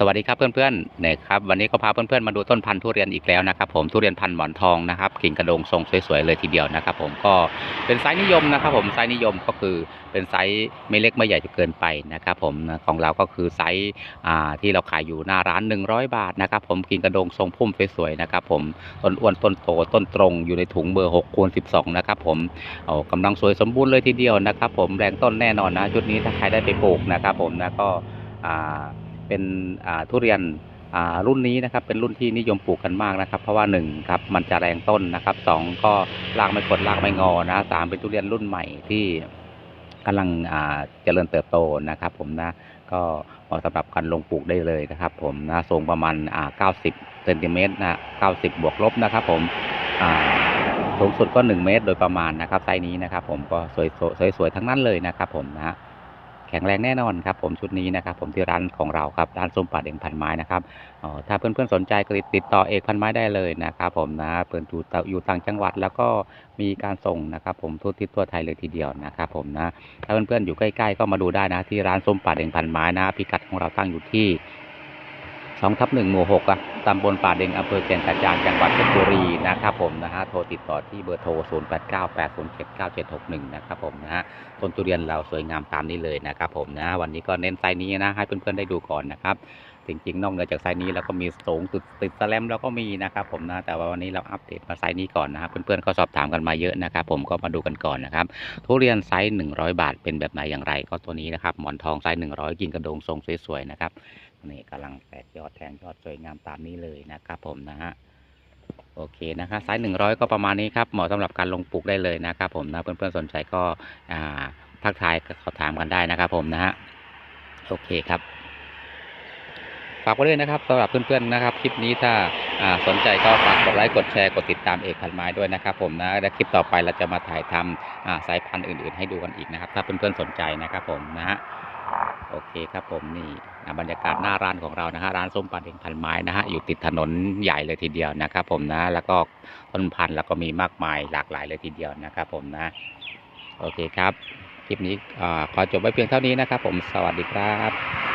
สวัสดีครับเพื่อนๆเนี่ยครับวันนี้ก็พาเพื่อนๆมาดูต้นพันธุ์ทุเรียนอีกแล้วนะครับผมทุเรียนพันธุ์หมอนทองนะครับกิ่งกระโดงทรงสวยๆเลยทีเดียวนะครับ ผมก็เป็นไซส์นิยมนะครับ ผมไซส์นิยมก็คือเป็นไซส์ไม่เล็กไม่ใหญ่จนเกินไปนะครับ ผมของเราก็คือไซส์อ่าที่เราขายอยู่หน้าร้าน 100 บาทนะครับ ผมกิ่งกระโดงทรงพุ่มสวยๆนะครับ ผมต้นอ้วนต้นโตต้นตรงอยู่ในถุงเบอร์6คูณ12 นะครับผมเอากำลังสวยสมบูรณ์เลยทีเดียวนะครับ ผมแรงต้นแน่นอนนะชุดนี้ถ้าใครได้ไปปลูกนะครับ ผมนะก็อ่า เป็นทุเรียนรุ่นนี้นะครับเป็นรุ่นที่นิยมปลูกกันมากนะครับ เพราะว่าหนึ่งครับมันจะแรงต้นนะครับสองก็รากไม่กดรากไม่งอนะสามเป็นทุเรียนรุ่นใหม่ที่กำลังเจริญเติบโตนะครับ ผมนะก็เหมาะสำหรับการลงปลูกได้เลยนะครับ ผมนะทรงประมาณอ่า90เซนติเมตรนะ90 บวกลบนะครับ ผมสูงสุดก็ 1 เมตรโดยประมาณนะครับไซส์นี้นะครับ ผมก็สวยสวยๆทั้งนั้นเลยนะครับ ผมนะ แข็งแรงแน่นอนครับผมชุดนี้นะครับผมที่ร้านของเราครับร้านส้มป่าเด่งพันไม้นะครับอ๋อถ้าเพื่อนๆสนใจก็ติดต่อเอกพันไม้ได้เลยนะครับผมนะเพื่อนอยู่ต่างอยู่ต่างจังหวัดแล้วก็มีการส่งนะครับผมทั่วทิศทั่วไทยเลยทีเดียวนะครับผมนะถ้าเพื่อนๆอยู่ใกล้ๆก็มาดูได้นะที่ร้านส้มป่าเด่งพันไม้นะพิกัดของเราตั้งอยู่ที่สองทับหนึ่งหมู่หกอะ ตำบลป่าเด็งอำเภอแก่นกระจานจังหวัดเพชรบุรีนะครับผมนะฮะโทรติดต่อที่เบอร์โทร 0 8 9 8 0 7 9 7 6 1 นะครับผมนะฮะต้นทุเรียนเราสวยงามตามนี้เลยนะครับผมนะวันนี้ก็เน้นไซส์นี้นะให้เพื่อนๆได้ดูก่อนนะครับ จริงๆนอกเหนือจากไซส์นี้แล้วก็มีสูงติดติดสแลมแล้วก็มีนะครับผมนะแต่ว่าวันนี้เราอัปเดตมาไซส์นี้ก่อนนะครับเพื่อนๆก็สอบถามกันมาเยอะนะครับผมก็มาดูกันก่อนนะครับทุเรียนไซส์100 บาทเป็นแบบไหนอย่างไร ก็ตัวนี้นะครับหมอนทองไซส์100 กินกระดงทรงสวยๆนะครับนี่กำลังแตกยอดแทงยอดสวยงามตามนี้เลยนะครับผมนะฮะโอเคนะครับไซส์หนึ่งร้อยก็ประมาณนี้ครับเหมาะสำหรับการลงปลูกได้เลยนะครับผมนะเพื่อนๆสนใจก็อ่าทักทายสอบถามกันได้นะครับผมนะฮะโอเคครับากไว้ด้วยนะครับสำหรับเพื่อนๆนะครับ คลิปนี้ถ้าอ่าสนใจก็ฝากกดไลค์กดแชร์กดติดตามเอกพันไม้ด้วยนะครับ ผมนะและคลิปต่อไปเราจะมาถ่ายทำอ่าสายพันธุ์อื่น ๆ ให้ดูกันอีกนะครับ ถ้าเพื่อนๆสนใจนะครับผมนะฮะโอเคครับผมนี่บรรยากาศหน้าร้านของเรานะฮะร้านส้มปันเองพันไม้นะฮะอยู่ติดถนนใหญ่เลยทีเดียวนะครับ ผมนะแล้วก็ต้นพันธุ์แล้วก็มีมากมายหลากหลายเลยทีเดียวนะครับ ผมนะ โอเคครับคลิปนี้อขอจบไว้เพียงเท่านี้นะครับ ผมสวัสดีครับ